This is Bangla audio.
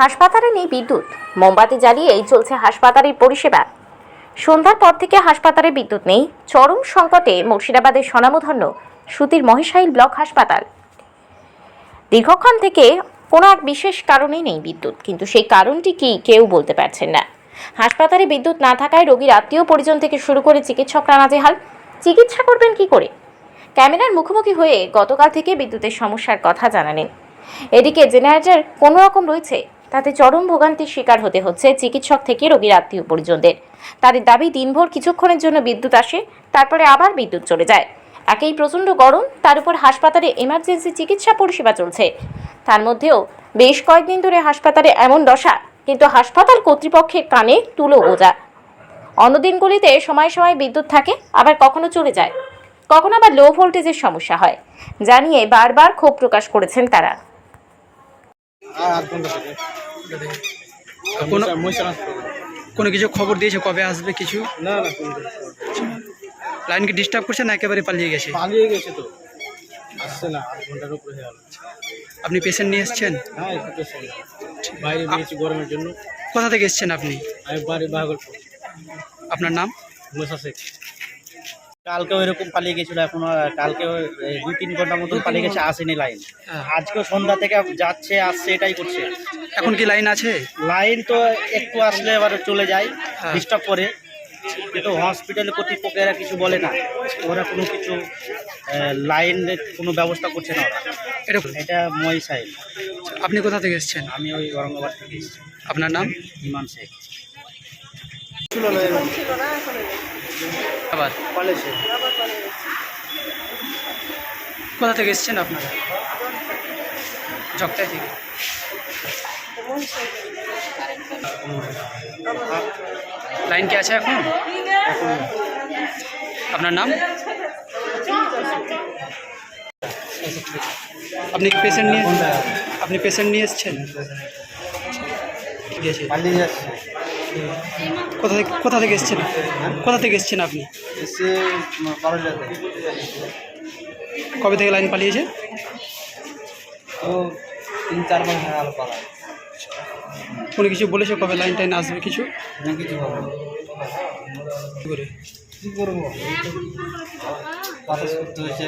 হাসপাতালে নেই বিদ্যুৎ। মোমবাতি জ্বালিয়েই চলছে হাসপাতালের পরিষেবা। সন্ধ্যার পর থেকে হাসপাতালে বিদ্যুৎ নেই। চরম সংকটে মুর্শিদাবাদের স্বনামধন্য সুতির মহেশাইল ব্লক হাসপাতাল। দীর্ঘক্ষণ থেকে কোনো এক বিশেষ কারণেই নেই বিদ্যুৎ। কিন্তু সেই কারণটি কি কেউ বলতে পারছেন না। হাসপাতালে বিদ্যুৎ না থাকায় রোগীর আত্মীয় পরিজন থেকে শুরু করে চিকিৎসকরা নাজেহাল। চিকিৎসা করবেন কি করে? ক্যামেরার মুখোমুখি হয়ে গতকাল থেকে বিদ্যুতের সমস্যার কথা জানালেন। এদিকে জেনারেটর কোনো রকম রয়েছে? তাতে চরম ভোগান্তির শিকার হতে হচ্ছে চিকিৎসক থেকে রোগীর আত্মীয় পরিজনদের। তাদের দাবি, দিনভর কিছুক্ষণের জন্য বিদ্যুৎ আসে, তারপরে আবার বিদ্যুৎ চলে যায়। একেই প্রচণ্ড গরম, তার উপর হাসপাতালে এমার্জেন্সি চিকিৎসা পরিষেবা চলছে। তার মধ্যেও বেশ কয়েকদিন ধরে হাসপাতালে এমন দশা, কিন্তু হাসপাতাল কর্তৃপক্ষের কানে তুলো ওজা। অন্য দিনগুলিতে সময় সময় বিদ্যুৎ থাকে, আবার কখনো চলে যায়। কখনো আবার লো ভোল্টেজের সমস্যা হয় জানিয়ে বারবার ক্ষোভ প্রকাশ করেছেন তারা। আধ ঘণ্টা থেকে কোনো কোনো কিছু খবর দিয়েছে কবে আসবে কিছু? না না কোনো লাইন কি ডিস্টার্ব করছে না একেবারে পালিয়ে গেছে? পালিয়ে গেছে তো। আসছে না আধ ঘণ্টার উপরে হয়ে আপনি পেশেন্ট নিয়ে এসছেন? হ্যাঁ তো বাইরে দিয়েছি গরমের জন্য। কোথা থেকে এসছেন আপনি? আমি বাড়ি বাহাগরপুর আপনার নাম? মশা শেখ। কালকেও এরকম পালিয়ে গেছিল এখন কালকেও দুই তিন ঘণ্টা মতন পালিয়ে গেছে আসেনি লাইন হ্যাঁ। আজকেও সন্ধ্যা থেকে যাচ্ছে আসছে এটাই করছে। এখন কি লাইন আছে? লাইন তো একটু আসলে এবার চলে যায় হ্যাঁ। ডিস্টার্ব করে। কিন্তু হসপিটালে কর্তৃপক্ষেরা কিছু বলে না ওরা কোনো কিছু লাইন কোনো ব্যবস্থা করছে না ওরা। এটা এটা মই সাহেব। আপনি কোথা থেকে এসেছেন? আমি ওই ঔরঙ্গাবাদ থেকে এসেছি। আপনার নাম? ইমান শেখ। আবার পালিয়েছে কোথা থেকে এসেছেন আপনারা জগতাই থেকে লাইন কি আছে এখন আপনার নাম আপনি কি পেশেন্ট নিয়ে আপনি পেশেন্ট নিয়ে এসেছেন ঠিক আছে পালিয়ে যাচ্ছে কোথা থেকে কোথা থেকে এসেছেন? কোথা থেকে এসেছেন আপনি? কবে থেকে লাইন পালিয়েছে? তো তিন চার মাস হয়ে গেল পালা কোনো কিছু বলেছে কবে লাইন টাইন আসবে কিছু? না কিছু কী করব? বাতাস করতে হয়েছে।